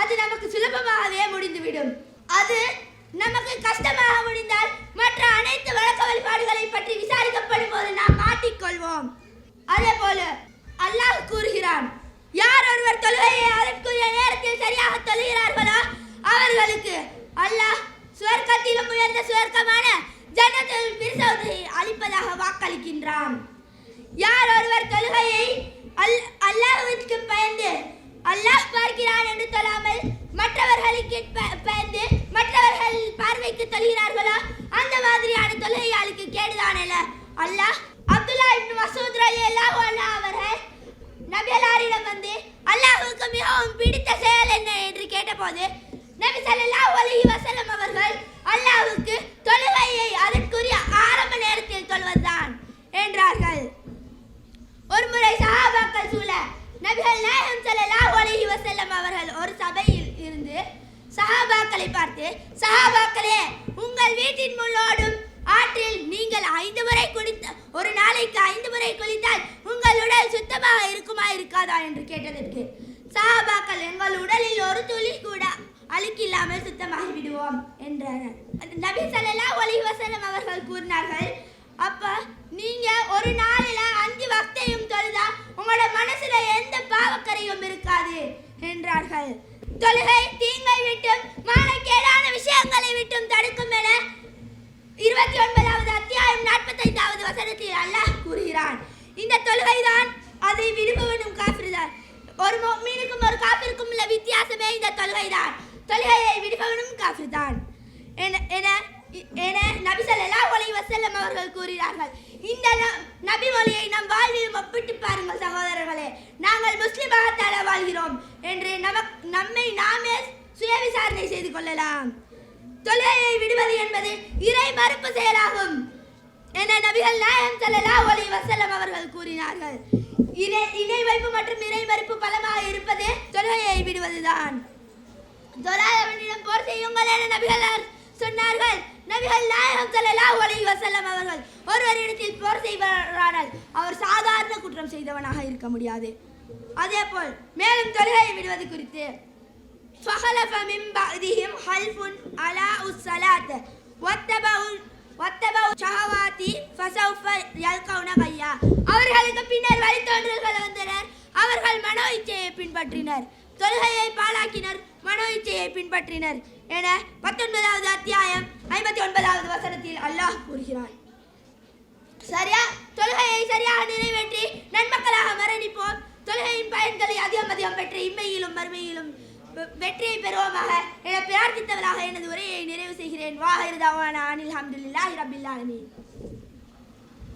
அது நமக்கு சுலபமாகவே முடிந்துவிடும். அது நமக்கு கஷ்டமாக முடிந்தால் மற்ற அனைத்து வழக்க வழிபாடுகளை பற்றி விசாரிக்கப்படும் போது நாம் மாட்டிக்கொள்வோம். அதே போல அல்லாஹ் கூறுகிறான் யார் ஒருவர் தொழுகையை அதற்குரிய நேரத்தில் சரியாக தொழுகிறார்களோ அவர்களுக்கு அல்லாஹ் சுவர்க்கத்திலும் உயர்ந்த சுவர்க்கமான ஜன்னத்துல் பிர்சௌஸை அளிப்பதாக வாக்களிக்கின்றான். யார் ஒருவர் தொழுகையை அல் அல்லாஹ்விற்கு பயந்து அல்லாஹ் பார்க்கிறான் என்று சொல்லாமல் மற்றவர்களை ப- பயந்து மற்றவர்கள் பார்வைக்கு தொழுகிறார்களோ அந்த மாதிரியான தொழுகையாளுக்கு கேடுதானல்ல அல்லாஹ் அப்துல்லா இப்னு மசூத் ரலியல்லாஹு அல்லாஹ் அவர்கள் நபியலாரிடம் வந்து அல்லாஹுக்கு மிகவும் பிடித்த செயல் என்ன? என்று கேட்டபோது நபி ஸல்லல்லாஹு அலைஹி வசலம் அவர்கள் அல்லாஹுக்கு தொழுகையை அதற்குரிய ஆரம்ப நேரத்தில் சொல்வதுதான் என்றார்கள். ஒரு முறை சஹாபாக்கள் சூழ நபிகள் நாயகம் ஸல்லல்லாஹு அலைஹி வஸல்லம் அவர்கள் ஒரு சபையில் இருந்து சகாபாக்களை பார்த்து சகாபாக்களே உங்கள் வீட்டின் முன்னோடும் ஆற்றில் நீங்கள் ஐந்து முறை குளித்த ஒரு நாளைக்கு ஐந்து முறை குளித்தால் உங்கள் உடல் சுத்தமாக இருக்குமா இருக்காதா? என்று கேட்டதற்கு சகாபாக்கள் எங்கள் உடலில் ஒரு துளி கூட அழுக்கில்லாமல் சுத்தமாகி விடுவோம் என்றனர் நபி ஸல்லல்லாஹு அலைஹி வசனம் அவர்கள் கூறினார்கள் அப்ப நீங்க ஒரு நாளில் அஞ்சு வக்தையும் தொழுதா உங்களோட மனசுல எந்த பாவக்கரையும் இருக்காது என்றார்கள். தொழுகை தீங்கை விட்டும் மானக்கேடான விஷயங்களை விட்டும் தடுக்கும் என இருபத்தி ஒன்பதாவது அத்தியாயம் நாற்பத்தைந்தாவது வசனத்தில் அல்லாஹ் கூறுகிறான். இந்த தொழுகைதான் அதை விரும்புவனும் காப்பிர்தான் ஒரு மீனுக்கும் ஒரு காப்பிற்கும் உள்ள வித்தியாசமே இந்த தொழுகைதான். தொழுகையை விடுபவனும் காப்பிர்தான் என என என நபி ஸல்லல்லாஹு அவர்கள் கூறினார்கள். இந்த நபி மொழியை நம் வாழ்வில் ஒப்பிட்டு பாருங்கள் சகோதரர்களே. நாங்கள் முஸ்லிமாகத்தால வாழ்கிறோம் என்று நமக் நம்மை நாமே சுய விசாரணை செய்து கொள்ளலாம். தொழுகையை விடுவது என்பது இறை மறுப்பு செயலாகும் என நபிகள் நாயம் செல்லலா ஒலி வஸல்லம் அவர்கள் கூறினார்கள். இணை இணை வைப்பு மற்றும் இறை மறுப்பு பலமாக இருப்பது தொழுகையை விடுவதுதான். தொழாதவனிடம் போர் செய்யுங்கள் என நபிகள் சொன்னார்கள். நபிகள் நாயகம் ஸல்லல்லாஹு அலைஹி வஸல்லம் அவர்கள் ஒருவரிடத்தில் போர் செய்வாரானால் அவர் சாதாரண குற்றம் செய்தவனாக இருக்க முடியாது அதேபோல் மேலும் தொழுகையை விடுவது குறித்து فخلف من بعدهم خلف ألاءوا الصلاة واتبعوا واتبعوا الشهوات فسوف يلقون غيا அவர்களுக்கு பின்னர் வழித்தோன்றல்கள் வந்தனர் அவர்கள் மனோ இச்சையை பின்பற்றினர் தொழுகையை பாழாக்கினர் மனோ இச்சையை பின்பற்றினர் என பத்தொன்பதாவது அத்தியாயம் ஐம்பத்தி ஒன்பதாவது வசனத்தில் அல்லாஹ் கூறுகிறார் சரியா? தொழுகையை சரியாக நிறைவேற்றி நன்மக்களாக மரணிப்போம். தொழுகையின் பயன்களை அதிகம் அதிகம் பெற்று இம்மையிலும் மறுமையிலும் வெ- வெற்றியை பெறுவோமாக என பிரார்த்தித்தவராக எனது உரையை நிறைவு செய்கிறேன். வாஹிருதாவான அனில் அஹமதுல்லாஹி ரபில்